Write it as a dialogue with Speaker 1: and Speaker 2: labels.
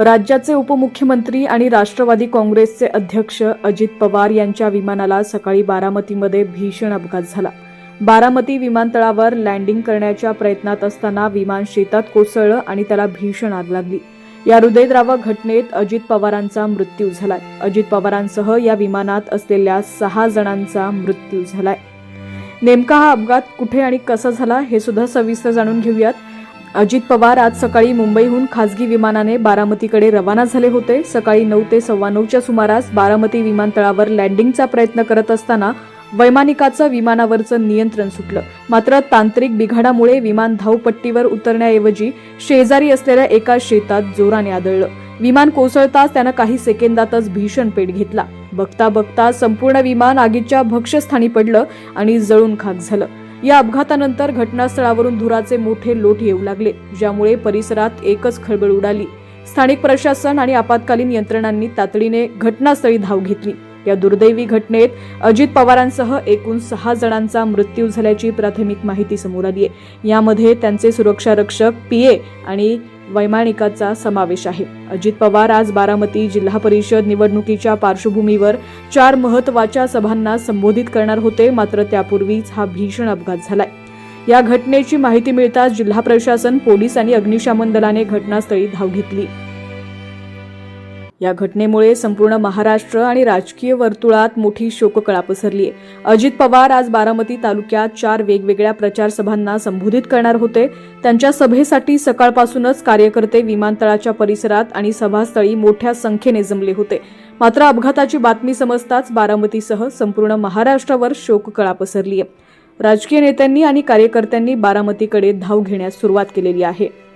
Speaker 1: राज्याचे उपमुख्यमंत्री आणि राष्ट्रवादी काँग्रेसचे अध्यक्ष अजित पवार यांच्या विमानाला सकाळी बारामतीमध्ये भीषण अपघात झाला. बारामती विमानतळावर लँडिंग करण्याच्या प्रयत्नात असताना विमान शेतात कोसळलं आणि त्याला भीषण आग लागली. या हृदयद्रावक घटनेत अजित पवारांचा मृत्यू झालाय. अजित पवारांसह या विमानात असलेल्या सहा जणांचा मृत्यू झालाय. नेमका हा अपघात कुठे आणि कसा झाला हे सुद्धा सविस्तर जाणून घेऊयात. अजित पवार आज सकाळी मुंबईहून खासगी विमानाने बारामतीकडे रवाना झाले होते. सकाळी नऊ ते सव्वा नऊच्या सुमारास बारामती विमानतळावर लँडिंगचा प्रयत्न करत असताना वैमानिकाचं विमानावरचं नियंत्रण सुटलं. मात्र तांत्रिक बिघाडामुळे विमान धावपट्टीवर उतरण्याऐवजी शेजारी असलेल्या एका शेतात जोराने आदळलं. विमान कोसळताच त्यानं काही सेकंदातच भीषण पेट घेतला. बघता बघता संपूर्ण विमान आगीच्या भक्ष्यस्थानी पडलं आणि जळून खाक झालं. या अपघातानंतर घटनास्थळावरून धुराचे मोठे लोट येऊ लागले ज्यामुळे परिसरात एकच खळबळ उडाली. स्थानिक प्रशासन आणि आपत्कालीन यंत्रणांनी तातडीने घटनास्थळी धाव घेतली. या दुर्दैवी घटनेत अजित पवारांसह एकूण सहा जणांचा मृत्यू झाल्याची प्राथमिक माहिती समोर आली आहे. यामध्ये त्यांचे सुरक्षा रक्षक पीए आणि वैमानिकाचा समावेश आहे. अजित पवार आज बारामती जिल्हा परिषद निवडणुकीच्या पार्श्वभूमीवर चार महत्त्वाच्या सभांना संबोधित करणार होते मात्र त्यापूर्वीच हा भीषण अपघात झालाय. या घटनेची माहिती मिळताच जिल्हा प्रशासन पोलीस आणि अग्निशमन दलाने घटनास्थळी धाव घेतली. या घटनेमुळे संपूर्ण महाराष्ट्र आणि राजकीय वर्तुळात मोठी शोककळा पसरली आहे. अजित पवार आज बारामती तालुक्यात चार वेगवेगळ्या प्रचारसभांना संबोधित करणार होते. त्यांच्या सभेसाठी सकाळपासूनच कार्यकर्ते विमानतळाच्या परिसरात आणि सभास्थळी मोठ्या संख्येने जमले होते. मात्र अपघाताची बातमी समजताच बारामतीसह संपूर्ण महाराष्ट्रावर शोककळा पसरली आहे. राजकीय नेत्यांनी आणि कार्यकर्त्यांनी बारामतीकडे धाव घेण्यास सुरुवात केलेली आहे.